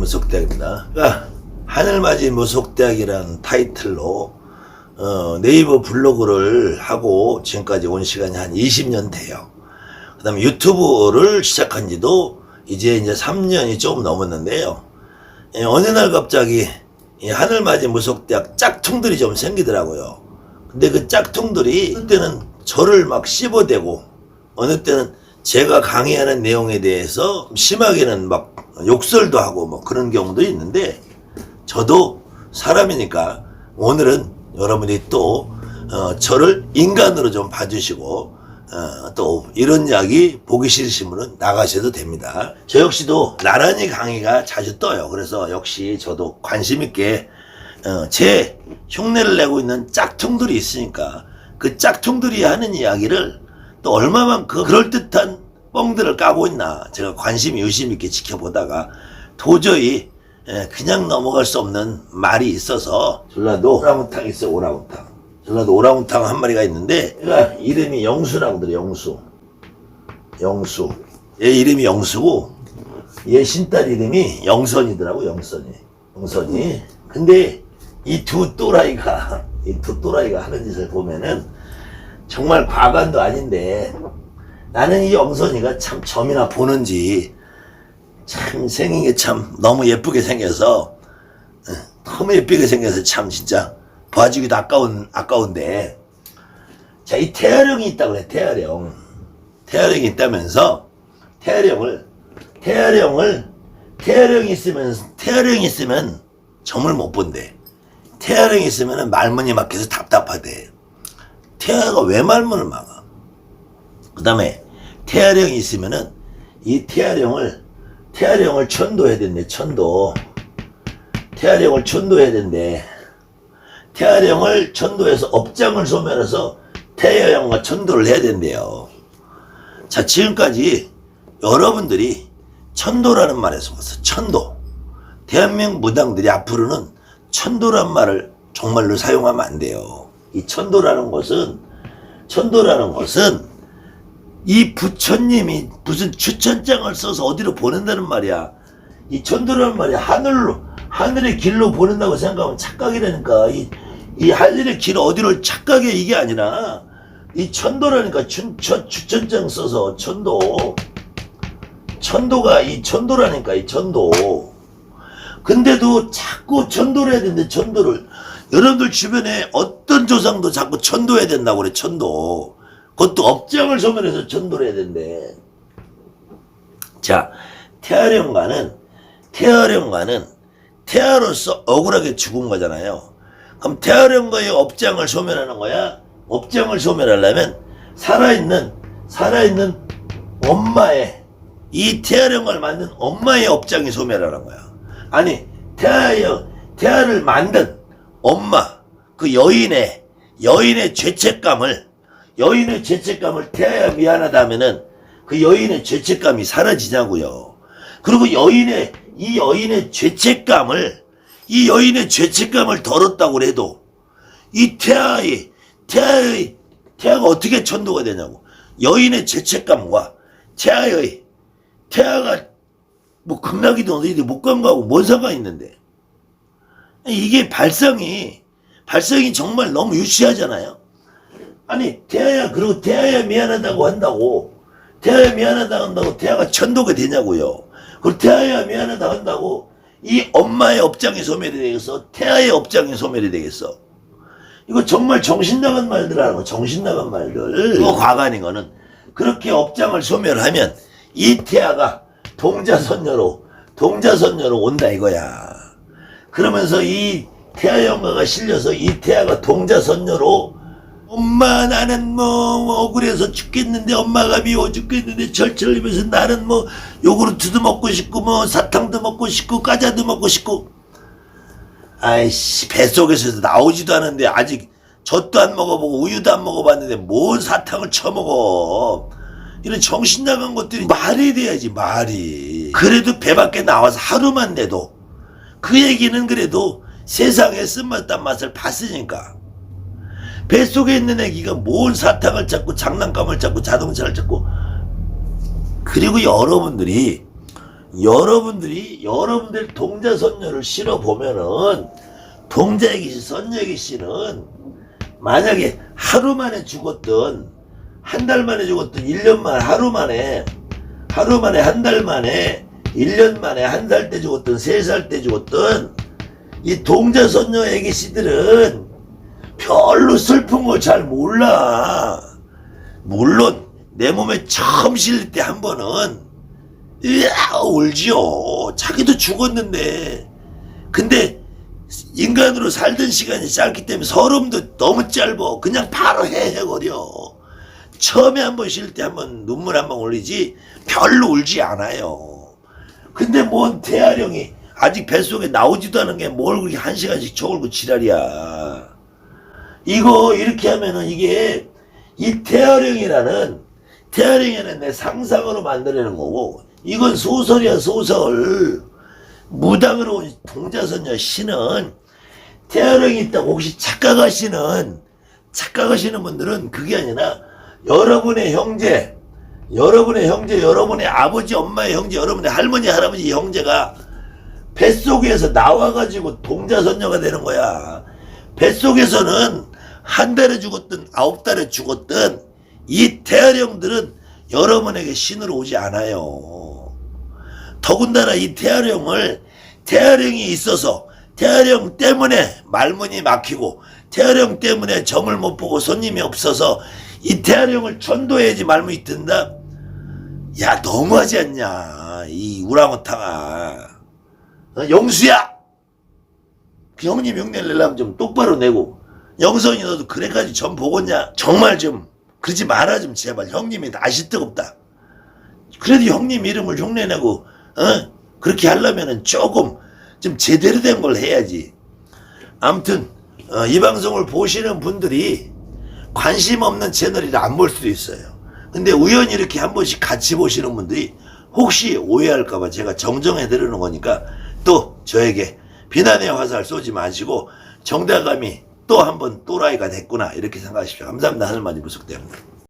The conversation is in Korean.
무속대학입니다. 그러니까 하늘맞이 무속대학이라는 타이틀로 어, 네이버 블로그를 하고 지금까지 온 시간이 한 20년 돼요. 그 다음에 유튜브를 시작한 지도 이제 이제 3년이 조금 넘었는데요. 예, 어느 날 갑자기 이 하늘맞이 무속대학 짝퉁들이 좀 생기더라고요. 근데 그 짝퉁들이 어느 때는 저를 막 씹어대고 어느 때는 제가 강의하는 내용에 대해서 심하게는 막 욕설도 하고 뭐 그런 경우도 있는데 저도 사람이니까 오늘은 여러분이 또 어, 저를 인간으로 좀 봐주시고 어, 또 이런 이야기 보기 싫으시면 나가셔도 됩니다. 저 역시도 나란히 강의가 자주 떠요. 그래서 역시 저도 관심 있게 어, 제 흉내를 내고 있는 짝퉁들이 있으니까 그 짝퉁들이 하는 이야기를 또 얼마만큼 그럴듯한 뻥들을 까고 있나? 제가 관심 유심 있게 지켜보다가 도저히 예, 그냥 넘어갈 수 없는 말이 있어서 전라도 오랑우탕 있어 오랑우탕. 전라도 오랑우탕 한 마리가 있는데 얘가 이름이 영수라고 그래 영수. 영수. 얘 이름이 영수고 얘 신딸 이름이 영선이더라고 영선이. 영선이. 근데 이 두 또라이가 이 두 또라이가 하는 짓을 보면은 정말 과관도 아닌데 나는 이 영선이가 참 점이나 보는지 참 생긴 게 참 너무 예쁘게 생겨서 어, 너무 예쁘게 생겨서 참 진짜 봐주기도 아까운 아까운데. 자 이 태아령이 있다고 그래 태아령. 태아령이 있다면서 태아령을 태아령을 태아령이 있으면 태아령이 있으면 점을 못 본대. 태아령이 있으면 말문이 막혀서 답답하대. 태아가 왜 말문을 막아 그 다음에 태아령이 있으면은 이 태아령을 태아령을 천도해야 된대 천도. 태아령을 천도해야 된대. 태아령을 천도해서 업장을 소멸해서 태아령과 천도를 해야 된대요. 자 지금까지 여러분들이 천도라는 말에서 와서 천도. 대한민국 무당들이 앞으로는 천도란 말을 정말로 사용하면 안 돼요. 이 천도라는 것은 천도라는 것은 이 부처님이 무슨 추천장을 써서 어디로 보낸다는 말이야. 이 천도라는 말이 하늘로, 하늘의 길로 보낸다고 생각하면 착각이라니까. 이, 이 하늘의 길 어디로 착각해 이게 아니라, 이 천도라니까 춘, 천, 추천장 써서 천도. 천도가 이 천도라니까, 이 천도. 근데도 자꾸 천도를 해야 되는데, 천도를. 여러분들 주변에 어떤 조상도 자꾸 천도해야 된다고 그래, 천도. 그것도 업장을 소멸해서 천도를 해야 된대. 자, 태아령과는, 태아령과는 태아로서 억울하게 죽은 거잖아요. 그럼 태아령과의 업장을 소멸하는 거야? 업장을 소멸하려면 살아있는, 살아있는 엄마의, 이 태아령을 만든 엄마의 업장이 소멸하는 거야. 아니, 태아여, 태아를 만든 엄마, 그 여인의, 여인의 죄책감을 여인의 죄책감을 태아야 미안하다 하면은 그 여인의 죄책감이 사라지냐고요. 그리고 여인의 이 여인의 죄책감을 이 여인의 죄책감을 덜었다고 해도 이 태아의 태아의 태아가 어떻게 천도가 되냐고 여인의 죄책감과 태아의 태아가 뭐 극락이든 어디든 못 간 거하고 뭔 상관이 있는데 이게 발성이 발성이 정말 너무 유치하잖아요. 아니 태아야 그리고 태아야 미안하다고 한다고 태아야 미안하다고 한다고 태아가 천도가 되냐고요. 그리고 태아야 미안하다고 한다고 이 엄마의 업장이 소멸이 되겠어? 태아의 업장이 소멸이 되겠어? 이거 정말 정신 나간 말들 하는 거 정신 나간 말들. 이거 과간인 거는 그렇게 업장을 소멸하면 이 태아가 동자선녀로 동자선녀로 온다 이거야. 그러면서 이 태아 영가가 실려서 이 태아가 동자선녀로 엄마 나는 뭐 억울해서 죽겠는데 엄마가 미워 죽겠는데 절절 흘리면서 나는 뭐 요구르트도 먹고 싶고 뭐 사탕도 먹고 싶고 과자도 먹고 싶고. 아이씨 뱃속에서 나오지도 않은데 아직 젖도 안 먹어보고 우유도 안 먹어봤는데 뭔 사탕을 처먹어. 이런 정신 나간 것들이 말이 돼야지 말이. 그래도 배 밖에 나와서 하루만 돼도 그 얘기는 그래도 세상에 쓴맛 딴맛을 봤으니까 뱃속에 있는 애기가 뭔 사탕을 찾고 장난감을 찾고 자동차를 찾고. 그리고 여러분들이 여러분들이 여러분들 동자 선녀를 실어 보면은 동자 애기 씨, 선녀 애기 씨는 만약에 하루 만에 죽었던 한 달 만에 죽었던 1년 만에 하루 만에 하루 만에 한 달 만에 1년 만에 한 살 때 죽었던 세살때 죽었던 이 동자 선녀 애기 씨들은 별로 슬픈 걸잘 몰라. 물론 내 몸에 처음 실릴 때 한 번은 으아 울지요. 자기도 죽었는데 근데 인간으로 살던 시간이 짧기 때문에 서름도 너무 짧어. 그냥 바로 해해버려. 처음에 한 번 쉴 때 한 번 눈물 한번 올리지 별로 울지 않아요. 근데 뭔 태아령이 아직 뱃속에 나오지도 않은 게 뭘 그렇게 한 시간씩 쳐울고 지랄이야. 이거 이렇게 하면은 이게 이 태아령이라는 태아령이는 내 상상으로 만들어내는 거고 이건 소설이야 소설. 무당으로 온 동자선녀 씨는 태아령이 있다고 혹시 착각하시는 착각하시는 분들은 그게 아니라 여러분의 형제, 여러분의 형제, 여러분의 아버지, 엄마의 형제, 여러분의 할머니, 할아버지 형제가 뱃속에서 나와가지고 동자선녀가 되는 거야. 뱃속에서는 한 달에 죽었든 아홉 달에 죽었든 이 태아령들은 여러분에게 신으로 오지 않아요. 더군다나 이 태아령을 태아령이 있어서 태아령 때문에 말문이 막히고 태아령 때문에 점을 못 보고 손님이 없어서 이 태아령을 전도해야지 말문이 뜬다. 야 너무하지 않냐 이 우랑우탕아 어, 영수야 그 형님 흉내 내려면 좀 똑바로 내고 영선이 너도 그래까지 점 보겠냐? 정말 좀 그러지 마라 좀 제발. 형님이 아시 뜨겁다. 그래도 형님 이름을 흉내내고 어? 그렇게 하려면은 조금 좀 제대로 된 걸 해야지. 아무튼 어, 이 방송을 보시는 분들이 관심 없는 채널이라 안 볼 수도 있어요. 근데 우연히 이렇게 한 번씩 같이 보시는 분들이 혹시 오해할까봐 제가 정정해 드리는 거니까 또 저에게 비난의 화살 쏘지 마시고 정다감이 또 한 번 또라이가 됐구나. 이렇게 생각하십시오. 감사합니다. 하늘만이 무속대입니다